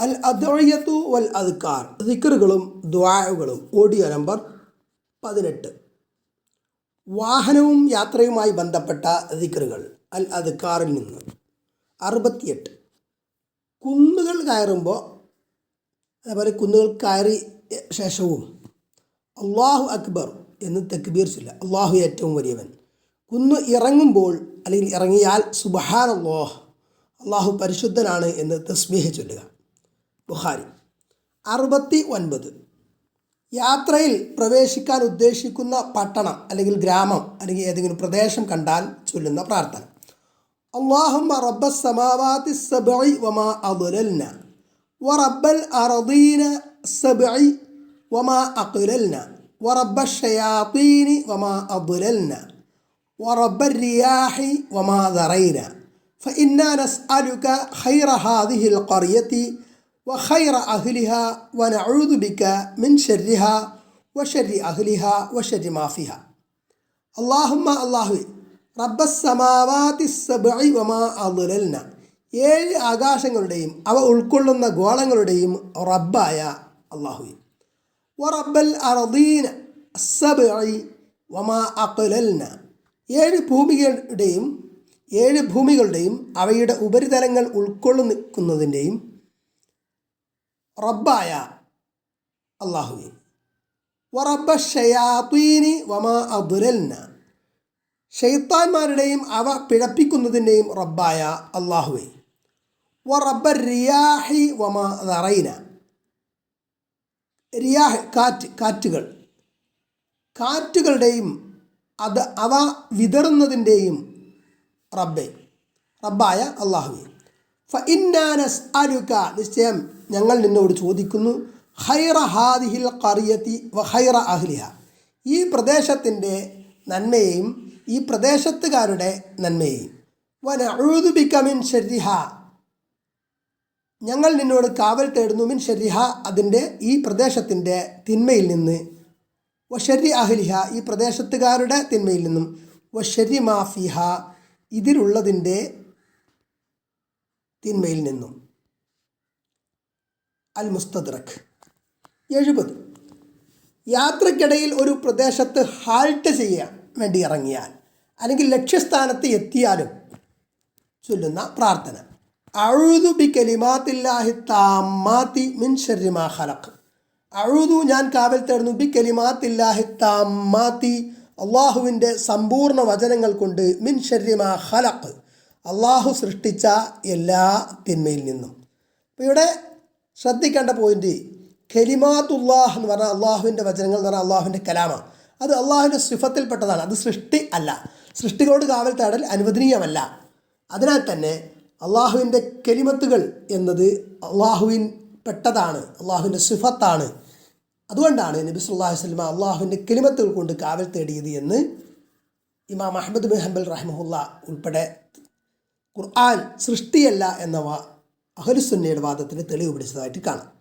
അൽ അദ്വയ്യത്തു വൽ അദ്കാർ. ദിക്കറുകളും ദ്വായകളും audio number പതിനെട്ട്. വാഹനവും യാത്രയുമായി ബന്ധപ്പെട്ട ദിക്കറുകൾ അൽ അദ്കാറിൽ നിന്ന്. അറുപത്തിയെട്ട്. കുന്നുകൾ കയറുമ്പോൾ അതേപോലെ കുന്നുകൾ കയറി ശേഷവും അള്ളാഹു അക്ബർ എന്ന് തെക്കുബീർ ചൊല്ല അള്ളാഹു ഏറ്റവും വലിയവൻ. കുന്നു ഇറങ്ങുമ്പോൾ അല്ലെങ്കിൽ ഇറങ്ങിയാൽ സുബഹാൻ അള്ളാഹ് അള്ളാഹു പരിശുദ്ധനാണ് എന്ന് തസ്ബീഹ് ചൊല്ലുക. ബുഖാരി അറുപത്തി ഒൻപത് യാത്രയിൽ പ്രവേശിക്കാൻ ഉദ്ദേശിക്കുന്ന പട്ടണം അല്ലെങ്കിൽ ഗ്രാമം അല്ലെങ്കിൽ ഏതെങ്കിലും പ്രദേശം കണ്ടാൽ ചൊല്ലുന്ന പ്രാർത്ഥന اللهم رب السماوات السبع وما أضللنا ورب الأرضين السبع وما أقللنا ورب الشياطين وما أضللنا ورب الرياح وما ذرينا فإنا نسألك خير هذه القرية وخير أهلها ونعوذ بك من شرها وشر ഷെരിഹ وشر ما فيها. اللهم الله رب السماوات السبع وما അലുലൽന ഏഴ് ആകാശങ്ങളുടെയും അവ ഉൾക്കൊള്ളുന്ന ഗോളങ്ങളുടെയും റബ്ബായ അള്ളാഹു. വ റബ്ബൽ അറദീന സബി വമാ അക്കുലൽന ഏഴ് ഭൂമികളുടെയും ഏഴ് ഭൂമികളുടെയും അവയുടെ ഉപരിതലങ്ങൾ ഉൾക്കൊള്ളുന്നതിന്റെയും റബ്ബായ അള്ളാഹുവെ വറബ ഷയാത്തീനി വമാ അബുരൽന ഷെയ്ത്താന്മാരുടെയും അവ പിഴപ്പിക്കുന്നതിന്റെയും റബ്ബായ അള്ളാഹുവെ വറബ റിയാഹി വമാ നറൈന റിയാഹ് കാറ്റ് കാറ്റുകൾ. കാറ്റുകളുടെയും അത് അവ വിതറുന്നതിന്റെയും റബ്ബെ. റബ്ബായ അള്ളാഹുവെ ഇന്നാനസ് അലുക നിശ്ചയം ഞങ്ങൾ നിന്നോട് ചോദിക്കുന്നു ഹൈറ ഹാദിഹിൽ കറിയത്തി ഹൈറ അഹ്ലിഹ. ഈ പ്രദേശത്തിന്റെ നന്മയെയും ഈ പ്രദേശത്തുകാരുടെ നന്മയെയും. മിൻ ഷെരിഹ ഞങ്ങൾ നിന്നോട് കാവൽ തേടുന്നു മിൻ ഷെരിഹ അതിന്റെ ഈ പ്രദേശത്തിന്റെ തിന്മയിൽ നിന്ന്. വഷരി അഹ്ലിഹ ഈ പ്രദേശത്തുകാരുടെ തിന്മയിൽ നിന്നും. വഷരി മാഫിഹ ഇതിലുള്ളതിന്റെ തിന്മയിൽ നിന്നും. അൽ മുസ്തദ്രഖ് എഴുപത്. യാത്രക്കിടയിൽ ഒരു പ്രദേശത്ത് ഹാൾട്ട് ചെയ്യാൻ വേണ്ടി ഇറങ്ങിയാൽ അല്ലെങ്കിൽ ലക്ഷ്യസ്ഥാനത്ത് എത്തിയാലും ചൊല്ലുന്ന പ്രാർത്ഥന. അഴുതു ബി കലിമാത്തില്ലാഹി താമാത്തി മിൻ ശരിമാ ഹലഖ് അഴുതു ഞാൻ കാവൽ തേടുന്നു ബി കലിമാത്തില്ലാഹി താമാത്തി അള്ളാഹുവിന്റെ സമ്പൂർണ വചനങ്ങൾ കൊണ്ട് മിൻ ശരിമാ ഖലഖ്. അള്ളാഹു സൃഷ്ടിച്ച എല്ലാ തിന്മയിൽ നിന്നും. അപ്പോൾ ഇവിടെ ശ്രദ്ധിക്കേണ്ട പോയിന്റ് ഖലിമാത്തുല്ലാഹ് എന്ന് പറഞ്ഞാൽ അള്ളാഹുവിന്റെ വചനങ്ങൾ എന്ന് പറഞ്ഞാൽ അള്ളാഹുവിന്റെ കലാമാണ്. അത് അള്ളാഹുവിന്റെ സിഫത്തിൽപ്പെട്ടതാണ്. അത് സൃഷ്ടി അല്ല. സൃഷ്ടികളോട് കാവൽ തേടൽ അനുവദനീയമല്ല. അതിനാൽ തന്നെ അള്ളാഹുവിന്റെ കെലിമത്തുകൾ എന്നത് അള്ളാഹുവിൻ പെട്ടതാണ് അള്ളാഹുവിന്റെ സിഫത്താണ്. അതുകൊണ്ടാണ് നബി സുല്ലാഹു വസ്ലമ അള്ളാഹുവിന്റെ കെലിമത്തുകൾ കൊണ്ട് കാവൽ തേടിയത് എന്ന് ഇമാം അഹമ്മദ് ബിൻ ഹംബൽ റഹ്മുല്ല ഉൾപ്പെടെ ഖുർആൻ സൃഷ്ടിയല്ല എന്ന വാ അഹലുസുന്നയുടെ വാദത്തിന് തെളിവ് പിടിച്ചതായിട്ട് കാണാം.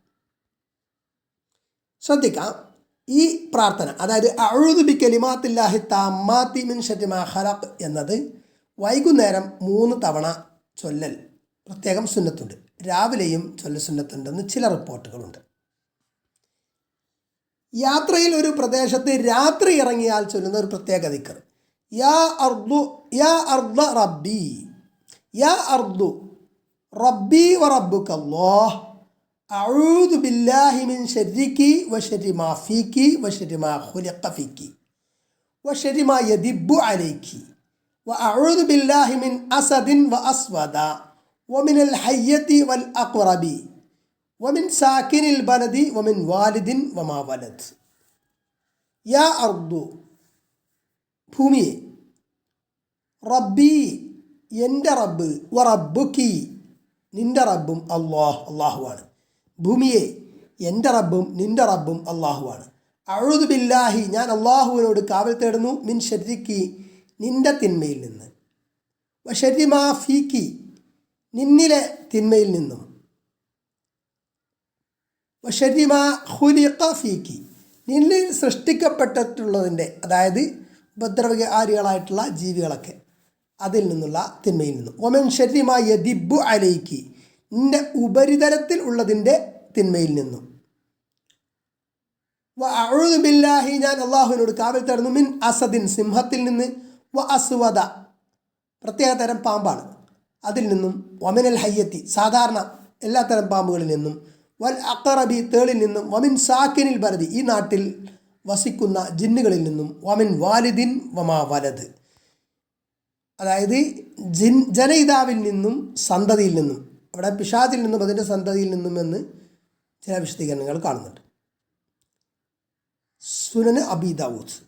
ശ്രദ്ധിക്കാം. ഈ പ്രാർത്ഥന അതായത് അഴുതു ബി കലിമാത്തില്ലാഹി താമാത്തി മിൻ ഷറ്റിമാ ഖലഖ് എന്നത് വൈകുന്നേരം മൂന്ന് തവണ ചൊല്ലൽ പ്രത്യേകം സുന്നത്തുണ്ട്. രാവിലെയും ചൊല്ല സുന്നത്തുണ്ടെന്ന് ചില റിപ്പോർട്ടുകളുണ്ട്. യാത്രയിൽ ഒരു പ്രദേശത്ത് രാത്രി ഇറങ്ങിയാൽ ചൊല്ലുന്ന ഒരു പ്രത്യേക ദിക്കർ യാ അർദു യാ അർദ റബ്ബി. യാ അർദു റബ്ബി വ റബ്ബുക അല്ലാഹ് أعوذ بالله من شرك وشر ما فيك وشر ما خلق فيك وشر ما يدب عليك وأعوذ بالله من أسد وأسود ومن الحية والأقرب ومن ساكن البلد ومن والد وما ولد يا أرض ഭൂമിയെ റബ്ബി എന്റെ റബ്ബ് വ റബ്ബുക്കി. നിന്റെ റബ്ബും അള്ളാഹ് അള്ളാഹുവാണ് ഭൂമിയെ എന്റെ റബ്ബും നിന്റെ റബ്ബും അള്ളാഹുവാണ് അഴുതു ബില്ലാഹി ഞാൻ അള്ളാഹുവിനോട് കാവൽ തേടുന്നു മിൻ ഷരിക്ക് നിന്റെ തിന്മയിൽ നിന്ന്. വ ഷരിമാ ഫീക്കി നിന്നിലെ തിന്മയിൽ നിന്നും. വ ഷരിമാ ഹുലിഖ ഫീക്കി നിന്നിൽ സൃഷ്ടിക്കപ്പെട്ടിട്ടുള്ളതിന്റെ അതായത് ഉപദ്രവകാരികളായിട്ടുള്ള ജീവികളൊക്കെ. അതിൽ നിന്നുള്ള തിന്മയിൽ നിന്നും. ഒമൻ ശരീരമായ യദിബു അലൈക്ക് നിന്റെ ഉപരിതലത്തിൽ ഉള്ളതിന്റെ തിന്മയിൽ നിന്നും. ബില്ലാഹി ഞാൻ അള്ളാഹുവിനോട് കാവൽ തരുന്നു. മിൻ അസദിൻ സിംഹത്തിൽ നിന്ന്. വ അസുവദ പ്രത്യേക തരം പാമ്പാണ്. അതിൽ നിന്നും വമിനൽ ഹയ്യത്തി സാധാരണ എല്ലാ തരം പാമ്പുകളിൽ നിന്നും. വൽ അക്കറബി തേളിൽ നിന്നും. വമിൻ സാക്കിനിൽ ഭരതി ഈ നാട്ടിൽ വസിക്കുന്ന ജിന്നുകളിൽ നിന്നും. വമിൻ വാലിദിൻ വമാ വലത് അതായത് ജിൻ ജനയിതാവിൽ നിന്നും സന്തതിയിൽ നിന്നും അവിടെ പിഷാദിൽ നിന്നും അതിന്റെ സന്തതിയിൽ നിന്നും എന്ന് ചില വിശദീകരണങ്ങൾ കാണുന്നുണ്ട്. സുനന് അബി ദാവൂദ്.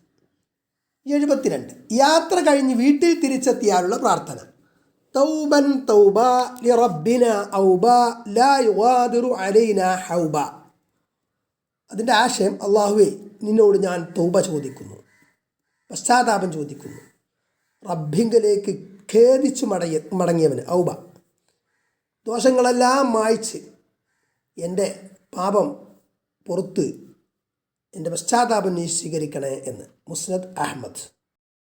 എഴുപത്തിരണ്ട്. യാത്ര കഴിഞ്ഞ് വീട്ടിൽ തിരിച്ചെത്തിയാലുള്ള പ്രാർത്ഥന. തൗബൻ തൗബ ലിറബിന ഔബ ലാ യുഗാദിറു അലൈന ഹൗബ. അതിന്റെ ആശയം അള്ളാഹുവെ നിന്നോട് ഞാൻ തൗബ ചോദിക്കുന്നു. പശ്ചാത്താപം ചോദിക്കുന്നു. റബ്ബിങ്കലേക്ക് ഖേദിച്ചു മടങ്ങിയ മടങ്ങിയവന്. ഔബ. ദോഷങ്ങളെല്ലാം മായ്ച്ച് എന്റെ പാപം പുറത്ത് എന്റെ പശ്ചാത്താപം നീ സ്വീകരിക്കണേ എന്ന്. മുസ്നദ് അഹമ്മദ്.